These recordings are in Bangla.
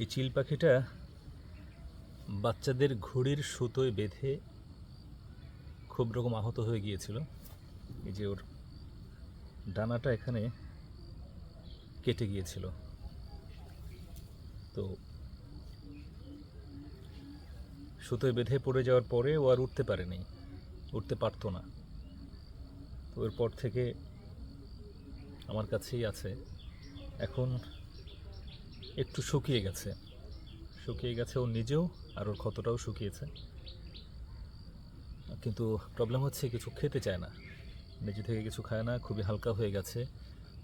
এই চিল পাখিটা বাচ্চাদের ঘুড়ির সুতোয় বেঁধে খুব রকম আহত হয়ে গিয়েছিল। এই যে ওর ডানাটা এখানে কেটে গিয়েছিল। তো সুতোয় বেঁধে পড়ে যাওয়ার পরে ও আর উঠতে পারেনি, উঠতে পারতো না। তো এরপর থেকে আমার কাছেই আছে। এখন একটু শুকিয়ে গেছে। শুকিয়ে গেছে ও নিজেও, আর ওর ক্ষতটাও শুকিয়েছে। কিন্তু প্রবলেম হচ্ছে কিছু খেতে চায় না। নিজে থেকে কিছু খায় না, খুবই হালকা হয়ে গেছে,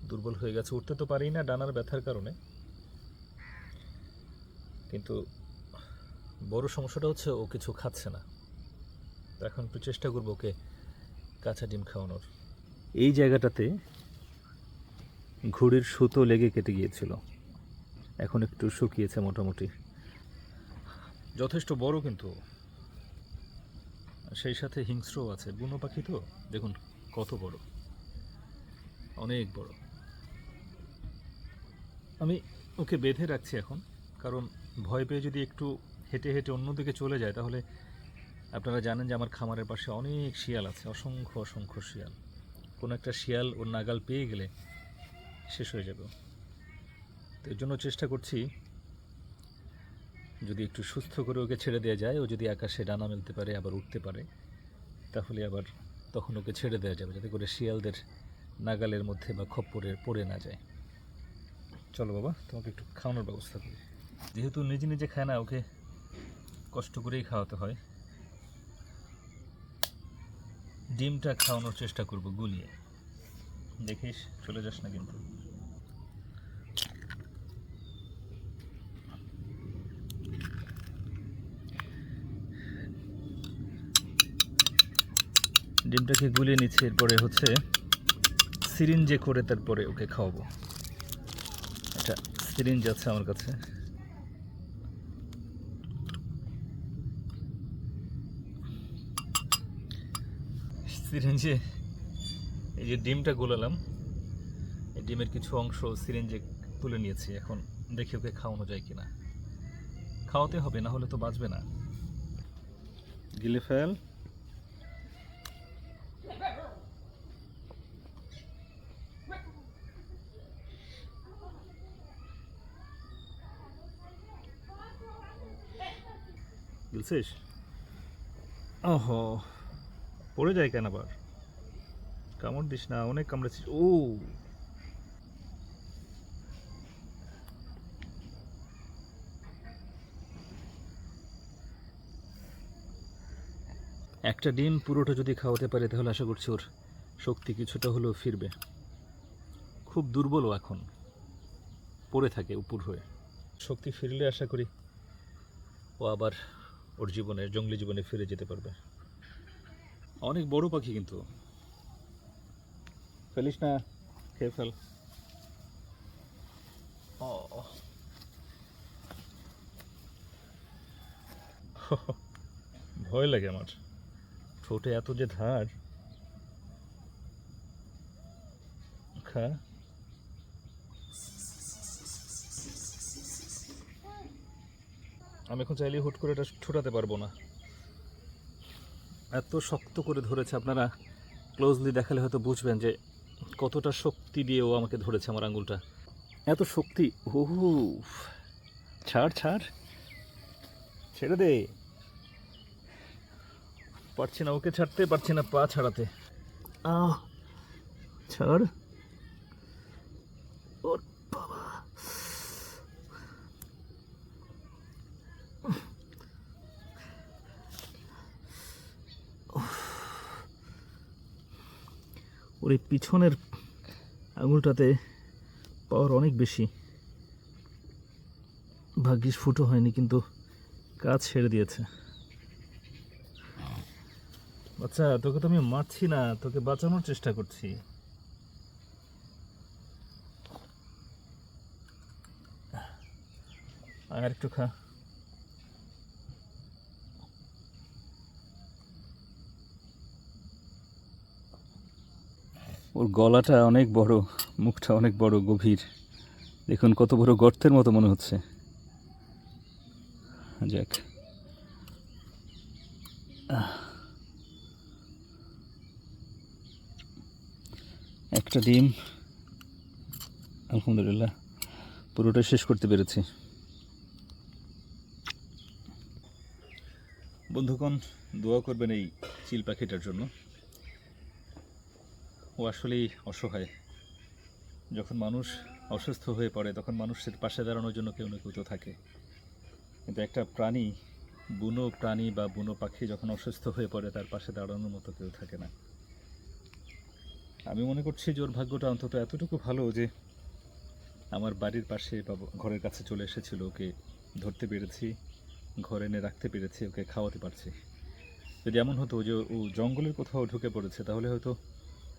দুর্বল হয়ে গেছে। উঠতে তো পারি না ডানার ব্যথার কারণে। কিন্তু বড় সমস্যাটা হচ্ছে ও কিছু খাচ্ছে না। এখন চেষ্টা করব ওকে কাঁচা ডিম খাওয়ানোর। এই জায়গাটাতে ঘুড়ির সুতো লেগে কেটে গিয়েছিল। এখন একটু শুকিয়েছে মোটামুটি। যথেষ্ট বড় কিন্তু। সেই সাথে হিংস্রও আছে। বুনো পাখি তো? দেখুন, কত বড়। অনেক বড়। আমি ওকে বেঁধে রাখছি এখন, কারণ ভয় পেয়ে যদি একটু হেঁটে হেঁটে অন্যদিকে চলে যায়, তাহলে আপনারা জানেন যে আমার খামারের পাশে অনেক শিয়াল আছে, অসংখ্য অসংখ্য শিয়াল। কোনো একটা শিয়াল ওর নাগাল পেয়ে গেলে শেষ হয়ে যাবে। তো এর জন্য চেষ্টা করছি যদি একটু সুস্থ করে ওকে ছেড়ে দেওয়া যায়, ও যদি আকাশে ডানা মেলতে পারে, আবার উঠতে পারে, তাহলে আবার তখন ওকে ছেড়ে দেওয়া যাবে, যাতে করে শিয়ালদের নাগালের মধ্যে বা খপ্পরে পড়ে না যায়। চলো বাবা, তোমাকে একটু খাওয়ানোর ব্যবস্থা করি। যেহেতু নিজে নিজে খায় না, ওকে কষ্ট করেই খাওয়াতে হয়। ডিমটা খাওয়ানোর চেষ্টা করব, গুলিয়ে। দেখিস, চলে যাস না কিন্তু। ডিমটাকে গুলিয়ে নিচ্ছে, এরপরে হচ্ছে সিরিঞ্জে করে তারপরে ওকে খাওয়াবো। একটা সিরিঞ্জ আছে আমার কাছে। সিরিঞ্জে এই যে ডিমটা গোলালাম, এই ডিমের কিছু অংশ সিরিঞ্জে তুলে নিয়েছি, এখন দেখি ওকে খাওয়ানো যায় কিনা। খাওয়াতে হবে, না হলে তো বাঁচবে না। গিলে ফেল। গিলছিস ওহো, পড়ে যায় কেন আবার? কামড় দিস না, অনেক কামড়েছিস ও। একটা ডিম পুরোটা যদি খাওয়াতে পারে তাহলে আশা করছি ওর শক্তি কিছুটা হলেও ফিরবে। খুব দুর্বলও এখন। পড়ে থাকে উপর হয়ে। শক্তি ফিরলে আশা করি ও আবার ওর জীবনে জঙ্গলি জীবনে ফিরে যেতে পারবে। অনেক বড় পাখি কিন্তু। ফেলিস না খেয়ে ফেল। ও। ভয় লাগে আমার। ঠোঁটে এত যে ধার। খা। আমি এখন চাইলে হুট করে এটা ছোটাতে পারব না। এত শক্ত করে ধরেছে, আপনারা ক্লোজলি দেখালে হয়তো বুঝবেন যে কতটা শক্তি দিয়ে ও আমাকে ধরেছে আমার আঙুলটা। এত শক্তি ও ছাড় ছাড়, ছেড়ে দে। পারছি না ওকে ছাড়তে, পারছি না পা ছাড়াতে। আহ, ছাড়। ওর এই পিছনের আঙুলটাতে পাওয়ার অনেক বেশি। ভাগ্যিস ফুটো হয়নি, কিন্তু কাজ ছেড়ে দিয়েছে। আচ্ছা তোকে তো আমি মারছি না, তোকে বাঁচানোর চেষ্টা করছি। আর একটু খা। ওর গলাটা অনেক বড়, মুখটা অনেক বড়, গভীর। দেখুন কত বড় গর্তের মতো মনে হচ্ছে। যাক। একটা ডিম। আলহামদুলিল্লাহ, পুরোটা শেষ করতে পেরেছি। বন্ধুগণ, দোয়া করবেন এই চিল পাখিটার জন্য। ও আসলেই অসহায়। যখন মানুষ অসুস্থ হয়ে পড়ে, তখন মানুষের পাশে দাঁড়ানোর জন্য কেউ না কেউ তো থাকে। কিন্তু একটা প্রাণী, বুনো প্রাণী বা বুনো পাখি যখন অসুস্থ হয়ে পড়ে, তার পাশে দাঁড়ানোর মতো কেউ থাকে না। আমি মনে করছি যে ওর ভাগ্যটা অন্তত এতটুকু ভালো যে আমার বাড়ির পাশে বা ঘরের কাছে চলে এসেছিল। ওকে ধরতে পেরেছি, ঘরে এনে রাখতে পেরেছি, ওকে খাওয়াতে পারছি। যদি এমন হতো যে ও জঙ্গলের কোথাও ঢুকে পড়েছে, তাহলে হয়তো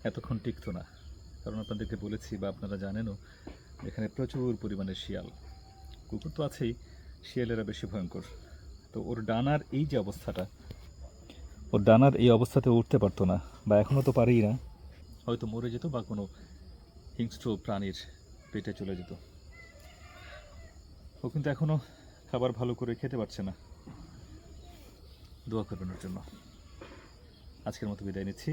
এতক্ষণ টিকতো না। কারণ আপনাদেরকে বলেছি বা আপনারা জানেনও, এখানে প্রচুর পরিমাণে শিয়াল। কুকুর তো আছেই, শিয়ালেরা বেশি ভয়ঙ্কর। তো ওর ডানার এই যে অবস্থাটা, ওর ডানার এই অবস্থাতে উঠতে পারতো না, বা এখনও তো পারেই না। হয়তো মরে যেত বা কোনো হিংস্র প্রাণীর পেটে চলে যেত। ও কিন্তু এখনও খাবার ভালো করে খেতে পারছে না। দোয়া করবেন ওর জন্য। আজকের মতো বিদায় নিচ্ছি।